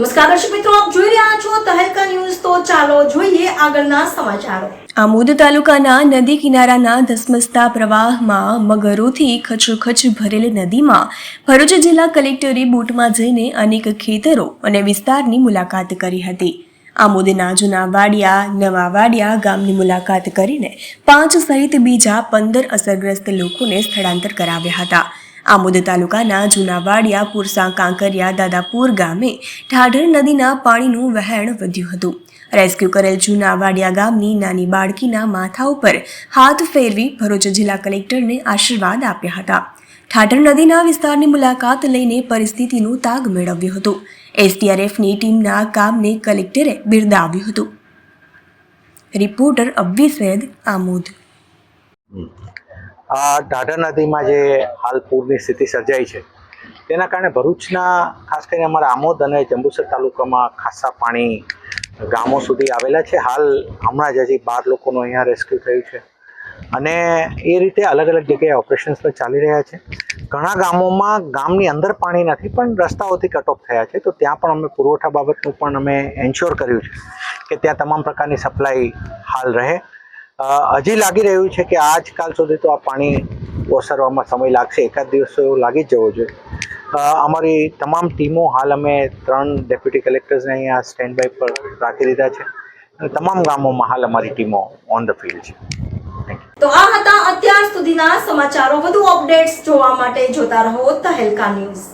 મિત્રો, આપ જોઈ રહ્યા છો તહેલકા ન્યૂઝ. તો ચાલો જોઈએ આગળના સમાચારો. આમોદ તાલુકાના નદી કિનારાના ધસમસતા પ્રવાહમાં મગરોથી ખચોખચ ભરેલી નદીમાં ભરૂચ જિલ્લા કલેક્ટરે બોટમાં જઈને અનેક ખેતરો અને વિસ્તારની મુલાકાત કરી હતી. આમોદના જૂના વાડિયા નવા વાડિયા ગામની મુલાકાત કરીને પાંચ સહિત બીજા પંદર અસરગ્રસ્ત લોકોને સ્થળાંતર કરાવ્યા હતા. આમોદ તાલુકાના જૂના વાડિયા પુરસા, કાંકરિયા, દાદાપુર ગામે ઢાઢર નદીના પાણીનું વહેણ વધ્યું હતું. રેસ્ક્યુ કરેલ જૂના વાડિયા ગામની નાની બાળકીના માથા ઉપર હાથ ફેરવી ભરૂચ જિલ્લા કલેક્ટરને આશીર્વાદ આપ્યા હતા. ઠાઠર નદીના વિસ્તારની મુલાકાત લઈને પરિસ્થિતિનું તાગ મેળવ્યું હતું. એસડીઆરએફની ટીમના કામને કલેક્ટરે બિરદાવ્યું હતું. રિપોર્ટર અબ્બી સૈદ આમોદ. આ ઢાઢર નદીમાં જે હાલ પૂરની સ્થિતિ સર્જાઈ છે, તેના કારણે ભરૂચના ખાસ કરીને અમારા આમોદ અને જંબુસર તાલુકામાં ખાસા પાણી ગામો સુધી આવેલા છે. હાલ હમણાં જ હજી બાર લોકોનું અહીંયા રેસ્ક્યુ થયું છે. અને એ રીતે અલગ અલગ જગ્યાએ ઓપરેશન્સ પણ ચાલી રહ્યા છે. ઘણા ગામોમાં ગામની અંદર પાણી નથી, પણ રસ્તાઓથી કટ ઓફ થયા છે. તો ત્યાં પણ અમે પુરવઠા બાબતનું પણ અમે એન્શ્યોર કર્યું છે કે ત્યાં તમામ પ્રકારની સપ્લાય હાલ રહે. હજી લાગી રહ્યું છે કે આજકાલ સુધી તો આ પાણી ઓસરવામાં સમય લાગશે. એકાદ દિવસ તો લાગી જવો જોઈએ. અમારી તમામ ટીમો હાલ અમે ત્રણ ડેપ્યુટી કલેક્ટર્સને અહીંયા સ્ટેન્ડ બાય પર રાખી દીધા છે. તમામ ગામોમાં હાલ અમારી ટીમો ઓન ધ ફિલ્ડ છે. તો આ હતા અત્યાર સુધીના સમાચારો. વધુ અપડેટ્સ જોવા માટે જોતા રહો તહેલકા ન્યૂઝ.